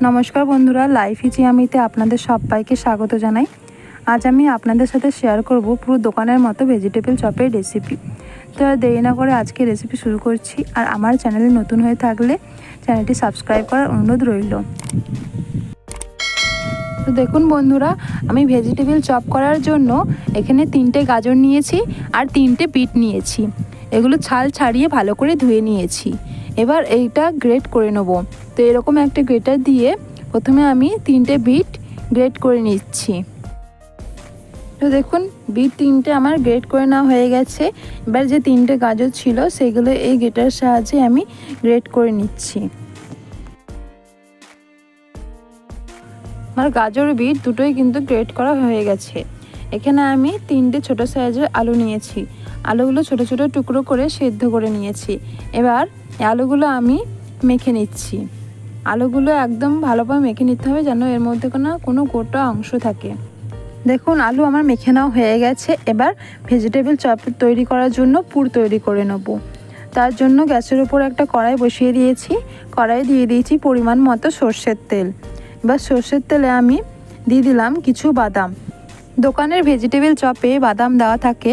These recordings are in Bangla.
নমস্কার বন্ধুরা লাইফ ইচিয়ামিতে আপনাদের সবাইকে স্বাগত জানাই। আজ আমি আপনাদের সাথে শেয়ার করব পুরো দোকানের মতো ভেজিটেবল চপের রেসিপি তো দেরি না করে আজকে রেসিপি শুরু করছি, আর আমার চ্যানেলে নতুন হয়ে থাকলে চ্যানেলটি সাবস্ক্রাইব করার অনুরোধ রইল। তো দেখুন বন্ধুরা, আমি ভেজিটেবল চপ করার জন্য এখানে তিনটে গাজর নিয়েছি আর তিনটে বিট নিয়েছি। এগুলো ছাল ছাড়িয়ে ভালো করে ধুয়ে নিয়েছি। এবার এইটা গ্রেট করে নেব। তো এরকম একটা গ্রেটার দিয়ে প্রথমে আমি তিনটে বিট গ্রেট করে নিচ্ছি। তো দেখুন বিট তিনটে আমার গ্রেট করে নেওয়া হয়ে গেছে। এবার যে তিনটে গাজর ছিল, সেগুলো এই গ্রেটার সাহায্যে আমি গ্রেট করে নিচ্ছি। আমার গাজর বিট দুটোই কিন্তু গ্রেট করা হয়ে গেছে। এখানে আমি তিনটে ছোট সাইজের আলু নিয়েছি। আলুগুলো ছোট ছোট টুকরো করে সেদ্ধ করে নিয়েছি। এবার আলুগুলো আমি মেখে নিচ্ছি। আলুগুলো একদম ভালোভাবে মেখে নিতে হবে যেন এর মধ্যে কোনো কোনো গোটা অংশ থাকে। দেখুন, আলু আমার মেখে নেওয়া হয়ে গেছে। এবার ভেজিটেবল চপ তৈরি করার জন্য পুর তৈরি করে নেব। তার জন্য গ্যাসের উপর একটা কড়াই বসিয়ে দিয়েছি। কড়াই দিয়ে দিয়েছি পরিমাণ মতো সর্ষের তেল। এবার সর্ষের তেলে আমি দিয়ে দিলাম কিছু বাদাম। দোকানের ভেজিটেবল চপে বাদাম দেওয়া থাকে,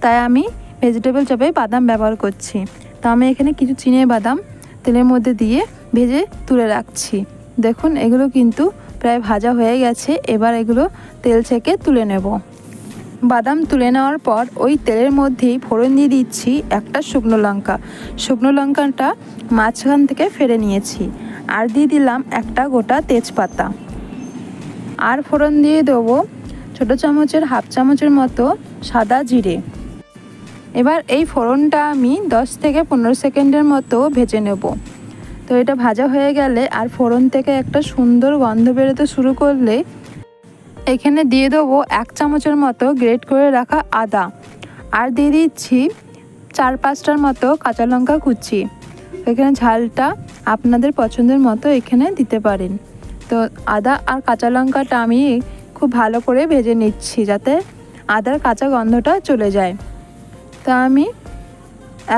তাই আমি ভেজিটেবল চপে বাদাম ব্যবহার করছি। তো আমি এখানে কিছু চিনে বাদাম তেলের মধ্যে দিয়ে ভেজে তুলে রাখছি। দেখুন, এগুলো কিন্তু প্রায় ভাজা হয়ে গেছে। এবার এগুলো তেল থেকে তুলে নেব। বাদাম তুলে নেওয়ার পর ওই তেলের মধ্যেই ফোড়ন দিয়ে দিচ্ছি একটা শুকনো লঙ্কা। শুকনো লঙ্কাটা মাঝখান থেকে ফেড়ে নিয়েছি। আর দিয়ে দিলাম একটা গোটা তেজপাতা। আর ফোড়ন দিয়ে দেবো ছোটো চামচের, হাফ চামচের মতো সাদা জিরে। এবার এই ফোড়নটা আমি 10 থেকে পনেরো সেকেন্ডের মতো ভেজে নেব। তো এটা ভাজা হয়ে গেলে আর ফোড়ন থেকে একটা সুন্দর গন্ধ বেরোতে শুরু করলে এখানে দিয়ে দেবো এক চামচের মতো গ্রেট করে রাখা আদা। আর দিয়ে দিচ্ছি চার পাঁচটার মতো কাঁচা লঙ্কা কুচি। এখানে ঝালটা আপনাদের পছন্দের মতো এখানে দিতে পারেন। তো আদা আর কাঁচা লঙ্কাটা আমি খুব ভালো করে ভেজে নিচ্ছি যাতে আদার কাঁচা গন্ধটা চলে যায়। তা আমি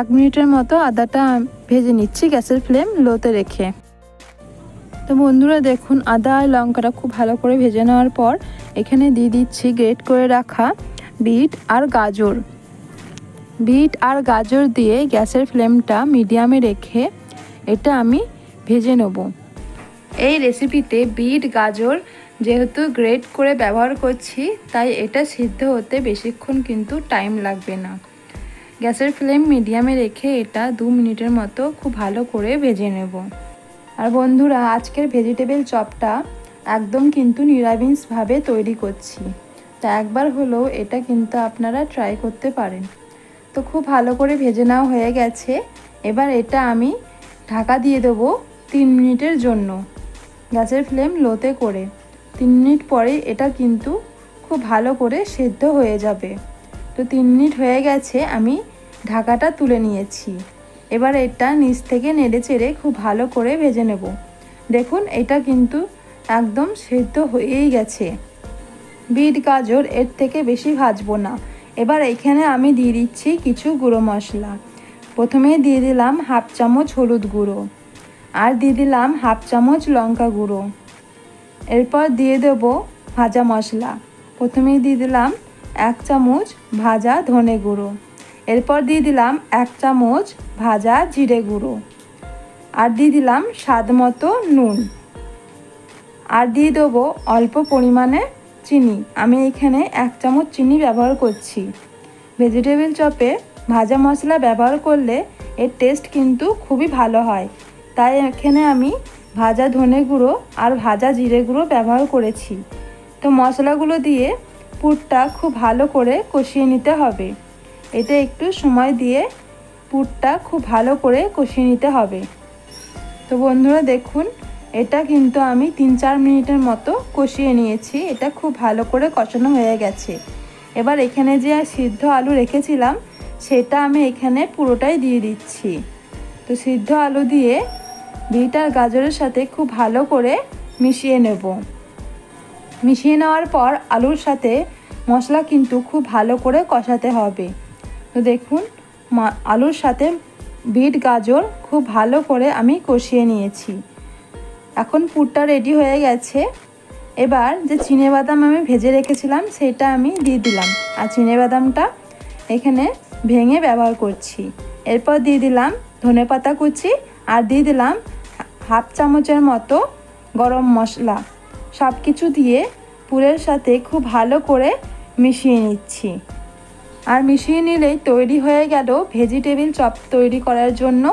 এক মিনিটের মতো আদাটা ভেজে নিচ্ছি গ্যাসের ফ্লেম লোতে রেখে। তো বন্ধুরা দেখুন, আদা আর লঙ্কাটা খুব ভালো করে ভেজে নেওয়ার পর এখানে দিয়ে দিচ্ছি গ্রেট করে রাখা বিট আর গাজর। বিট আর গাজর দিয়ে গ্যাসের ফ্লেমটা মিডিয়ামে রেখে এটা আমি ভেজে নেব। এই রেসিপিতে বিট, গাজর যেহেতু গ্রেট করে ব্যবহার করছি, তাই এটা সিদ্ধ হতে বেশিক্ষণ কিন্তু টাইম লাগবে না। গ্যাসের ফ্লেম মিডিয়ামে রেখে এটা দু মিনিটের মতো খুব ভালো করে ভেজে নেব। আর বন্ধুরা, আজকের ভেজিটেবল চপটা একদম কিন্তু নিরামিষভাবে তৈরি করছি। তা একবার হলেও এটা কিন্তু আপনারা ট্রাই করতে পারেন। তো খুব ভালো করে ভেজে নেওয়া হয়ে গেছে। এবার এটা আমি ঢাকা দিয়ে দেবো তিন মিনিটের জন্য গ্যাসের ফ্লেম লোতে করে। তিন মিনিট পরে এটা কিন্তু খুব ভালো করে সেদ্ধ হয়ে যাবে। তো তিন মিনিট হয়ে গেছে, আমি ঢাকাটা তুলে নিয়েছি। এবার এটা নিচ থেকে নেড়ে চেড়ে খুব ভালো করে ভেজে নেব। দেখুন, এটা কিন্তু একদম সেদ্ধ হয়েই গেছে। বিট গাজর এর থেকে বেশি ভাজবো না। এবার এখানে আমি দিয়ে দিচ্ছি কিছু গুঁড়ো মশলা। প্রথমে দিয়ে দিলাম হাফ চামচ হলুদ গুঁড়ো আর দিয়ে দিলাম হাফ চামচ লঙ্কা গুঁড়ো। এরপর দিয়ে দেব ভাজা মশলা। প্রথমে দিয়ে দিলাম এক চামচ ভাজা ধনে গুঁড়ো। এরপর দিয়ে দিলাম এক চামচ ভাজা জিরে গুঁড়ো। আর দিয়ে দিলাম স্বাদ মতো নুন। আর দিয়ে দেবো অল্প পরিমাণে চিনি। আমি এখানে এক চামচ চিনি ব্যবহার করছি। ভেজিটেবল চপে ভাজা মশলা ব্যবহার করলে এর টেস্ট কিন্তু খুবই ভালো হয়। তাই এখানে আমি ভাজা ধনে গুঁড়ো আর ভাজা জিরে গুঁড়ো ব্যবহার করেছি। তো মশলাগুলো দিয়ে পুরটা খুব ভালো করে কষিয়ে নিতে হবে। এতে একটু সময় দিয়ে পুরটা খুব ভালো করে কষিয়ে নিতে হবে। তো বন্ধুরা দেখুন, এটা কিন্তু আমি তিন চার মিনিটের মতো কষিয়ে নিয়েছি। এটা খুব ভালো করে কষানো হয়ে গেছে। এবার এখানে যে সিদ্ধ আলু রেখেছিলাম, সেটা আমি এখানে পুরোটাই দিয়ে দিচ্ছি। তো সিদ্ধ আলু দিয়ে বিট আর গাজরের সাথে খুব ভালো করে মিশিয়ে নেব। মিশিয়ে নেওয়ার পর আলুর সাথে মশলা কিন্তু খুব ভালো করে কষাতে হবে। তো দেখুন আলুর সাথে বিট গাজর খুব ভালো করে আমি কষিয়ে নিয়েছি। এখন পুরটা রেডি হয়ে গেছে। এবার যে চিনে বাদাম আমি ভেজে রেখেছিলাম, সেটা আমি দিয়ে দিলাম। আর চিনে বাদামটা এখানে ভেঙে ব্যবহার করছি। এরপর দিয়ে দিলাম ধনে পাতা কুচি আর দিয়ে দিলাম হাফ চামচের মতো গরম মশলা। সব কিছু দিয়ে পুরের সাথে খুব ভালো করে মিশিয়ে নিচ্ছি। আর মিশিয়ে নিলেই তৈরি হয়ে গেল ভেজিটেবিল চপ তৈরি করার জন্য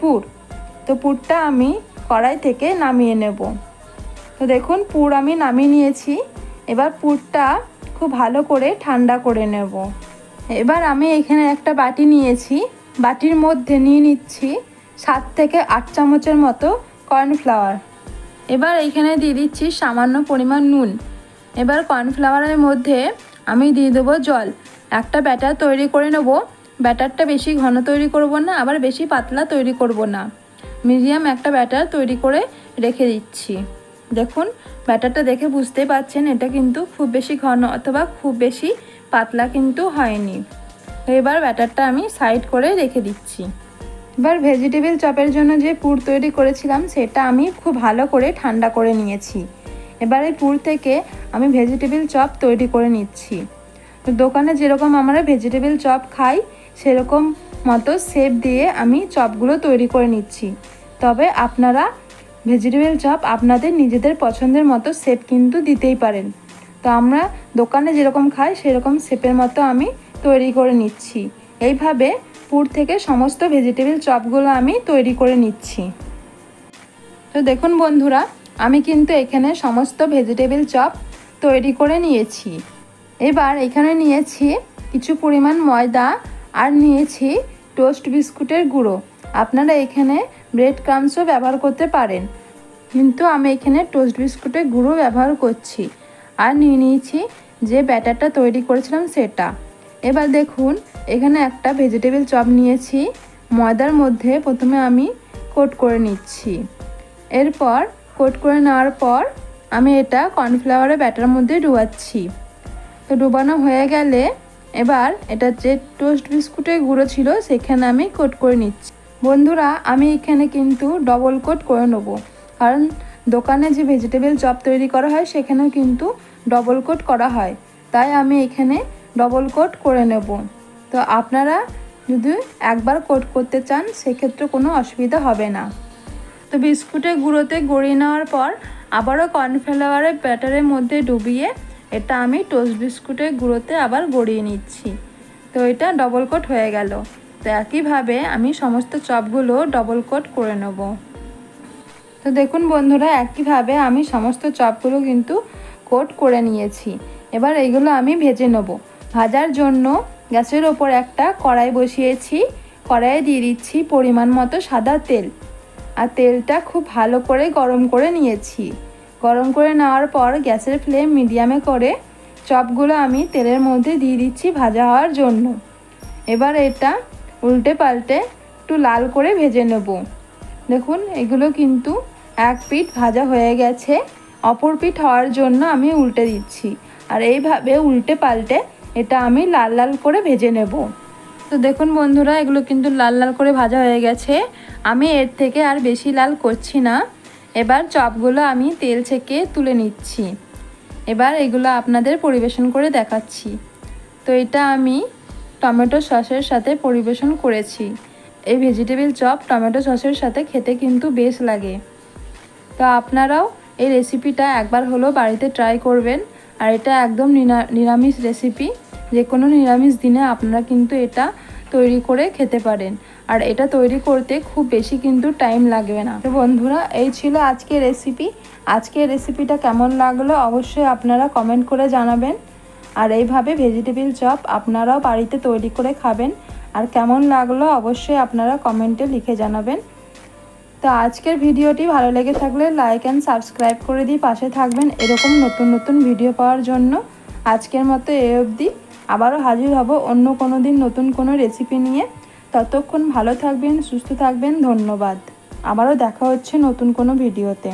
পুর। তো পুরটা আমি কড়াই থেকে নামিয়ে নেব। তো দেখুন, পুর আমি নামিয়ে নিয়েছি। এবার পুরটা খুব ভালো করে ঠান্ডা করে নেব। এবার আমি এখানে একটা বাটি নিয়েছি। বাটির মধ্যে নিয়ে নিচ্ছি সাত থেকে আট চামচের মতো কর্নফ্লাওয়ার। এবার এখানে দিয়ে দিচ্ছি সামান্য পরিমাণ নুন। এবার কর্নফ্লাওয়ারের মধ্যে আমি দিয়ে দেবো জল। একটা ব্যাটার তৈরি করে নেব। ব্যাটারটা বেশি ঘন তৈরি করব না, আবার বেশি পাতলা তৈরি করব না। মিডিয়াম একটা ব্যাটার তৈরি করে রেখে দিচ্ছি। দেখুন, ব্যাটারটা দেখে বুঝতেই পারছেন এটা কিন্তু খুব বেশি ঘন অথবা খুব বেশি পাতলা কিন্তু হয়নি। এবার ব্যাটারটা আমি সাইড করে রেখে দিচ্ছি। এবার ভেজিটেবিল চপের জন্য যে পুর তৈরি করেছিলাম, সেটা আমি খুব ভালো করে ঠান্ডা করে নিয়েছি। এবার এই পুর থেকে আমি ভেজিটেবিল চপ তৈরি করে নিচ্ছি। তো দোকানে যেরকম আমরা ভেজিটেবিল চপ খাই, সেরকম মতো শেপ দিয়ে আমি চপগুলো তৈরি করে নিচ্ছি। তবে আপনারা ভেজিটেবিল চপ আপনাদের নিজেদের পছন্দের মতো শেপ কিন্তু দিতেই পারেন। তো আমরা দোকানে যেরকম খাই, সেরকম শেপের মতো আমি তৈরি করে নিচ্ছি। এইভাবে পুর থেকে সমস্ত ভেজিটেবিল চপগুলো আমি তৈরি করে নিচ্ছি। তো দেখুন বন্ধুরা, আমি কিন্তু এখানে সমস্ত ভেজিটেবিল চপ তৈরি করে নিয়েছি। এবার এখানে নিয়েছি কিছু পরিমাণ ময়দা আর নিয়েছি টোস্ট বিস্কুটের গুঁড়ো। আপনারা এখানে ব্রেড ক্রামসও ব্যবহার করতে পারেন। কিন্তু আমি এখানে টোস্ট বিস্কুটের গুঁড়ো ব্যবহার করছি। আর নিয়ে নিয়েছি যে ব্যাটারটা তৈরি করেছিলাম সেটা। এবার দেখুন, এখানে একটা ভেজিটেবিল চপ নিয়েছি। ময়দার মধ্যে প্রথমে আমি কোট করে নিচ্ছি। এরপর কোট করে নেওয়ার পর আমি এটা কর্নফ্লাওয়ারের ব্যাটার মধ্যে ডুবাচ্ছি। তো ডুবানো হয়ে গেলে এবার এটা যে টোস্ট বিস্কুটের গুঁড়ো ছিল, সেখানে আমি কোট করে নিচ্ছি। বন্ধুরা, আমি এখানে কিন্তু ডবল কোট করে নেব। কারণ দোকানে যে ভেজিটেবল চপ তৈরি করা হয়, সেখানেও কিন্তু ডবল কোট করা হয়। তাই আমি এখানে ডবল কোট করে নেব। তো আপনারা যদি একবার কোট করতে চান, সেক্ষেত্রে কোনো অসুবিধা হবে না। তো বিস্কুটের গুঁড়োতে গড়িয়ে নেওয়ার পর, আবারও কর্নফ্লাওয়ারের ব্যাটারের মধ্যে ডুবিয়ে, এটা আমি টোস্ট বিস্কুটের গুঁড়োতে আবার গড়িয়ে নিচ্ছি। তো এটা ডবল কোট হয়ে গেল। তো একইভাবে আমি সমস্ত চপগুলো ডবল কোট করে নেব। তো দেখুন বন্ধুরা, একইভাবে আমি সমস্ত চপগুলো কিন্তু কোট করে নিয়েছি। এবার এইগুলো আমি ভেজে নেব। ভাজার জন্য গ্যাসের ওপর একটা কড়াই বসিয়েছি। কড়াইয়ে দিয়ে দিচ্ছি পরিমাণ মতো সাদা তেল। আর তেলটা খুব ভালো করে গরম করে নিয়েছি। গরম করে নেওয়ার পর গ্যাসের ফ্লেম মিডিয়ামে করে চপগুলো আমি তেলের মধ্যে দিয়ে দিচ্ছি ভাজা হওয়ার জন্য। এবার এটা উল্টে পাল্টে একটু লাল করে ভেজে নেব। দেখুন, এগুলো কিন্তু এক পিঠ ভাজা হয়ে গেছে। অপর পিঠ হওয়ার জন্য আমি উল্টে দিচ্ছি। আর এইভাবে উল্টে পাল্টে এটা আমি লাল লাল করে ভেজে নেব। তো দেখুন বন্ধুরা, এগুলো কিন্তু লাল লাল করে ভাজা হয়ে গেছে। আমি এর থেকে আর বেশি লাল করছি না। এবার চপগুলো আমি তেল থেকে তুলে নিচ্ছি। এবার এগুলো আপনাদের পরিবেশন করে দেখাচ্ছি। তো এটা আমি টমেটো সসের সাথে পরিবেশন করেছি। এই ভেজিটেবিল চপ টমেটো সসের সাথে খেতে কিন্তু বেশ লাগে। তো আপনারাও এই রেসিপিটা একবার হলেও বাড়িতে ট্রাই করবেন। আর এটা একদম নিরামিষ রেসিপি যে কোনো নিরামিষ দিনে আপনারা কিন্তু এটা তৈরি করে খেতে পারেন। আর এটা তৈরি করতে খুব বেশি কিন্তু টাইম লাগবে না। তো বন্ধুরা, এই ছিল আজকের রেসিপি আজকের রেসিপিটা কেমন লাগল অবশ্যই আপনারা কমেন্ট করে জানাবেন। আর এইভাবে ভেজিটেবিল চপ আপনারাও বাড়িতে তৈরি করে খাবেন। আর কেমন লাগল অবশ্যই আপনারা কমেন্টে লিখে জানাবেন। তো আজকের ভিডিওটি ভালো লেগে থাকলে লাইক অ্যান্ড সাবস্ক্রাইব করে দিয়ে পাশে থাকবেন এরকম নতুন নতুন ভিডিও পাওয়ার জন্য। আজকের মতো এ অবধি। আবারও হাজির হব অন্য কোনো দিন নতুন কোনো রেসিপি নিয়ে। ততক্ষণ ভালো থাকবেন, সুস্থ থাকবেন, ধন্যবাদ। আবারও দেখা হচ্ছে নতুন কোনো ভিডিওতে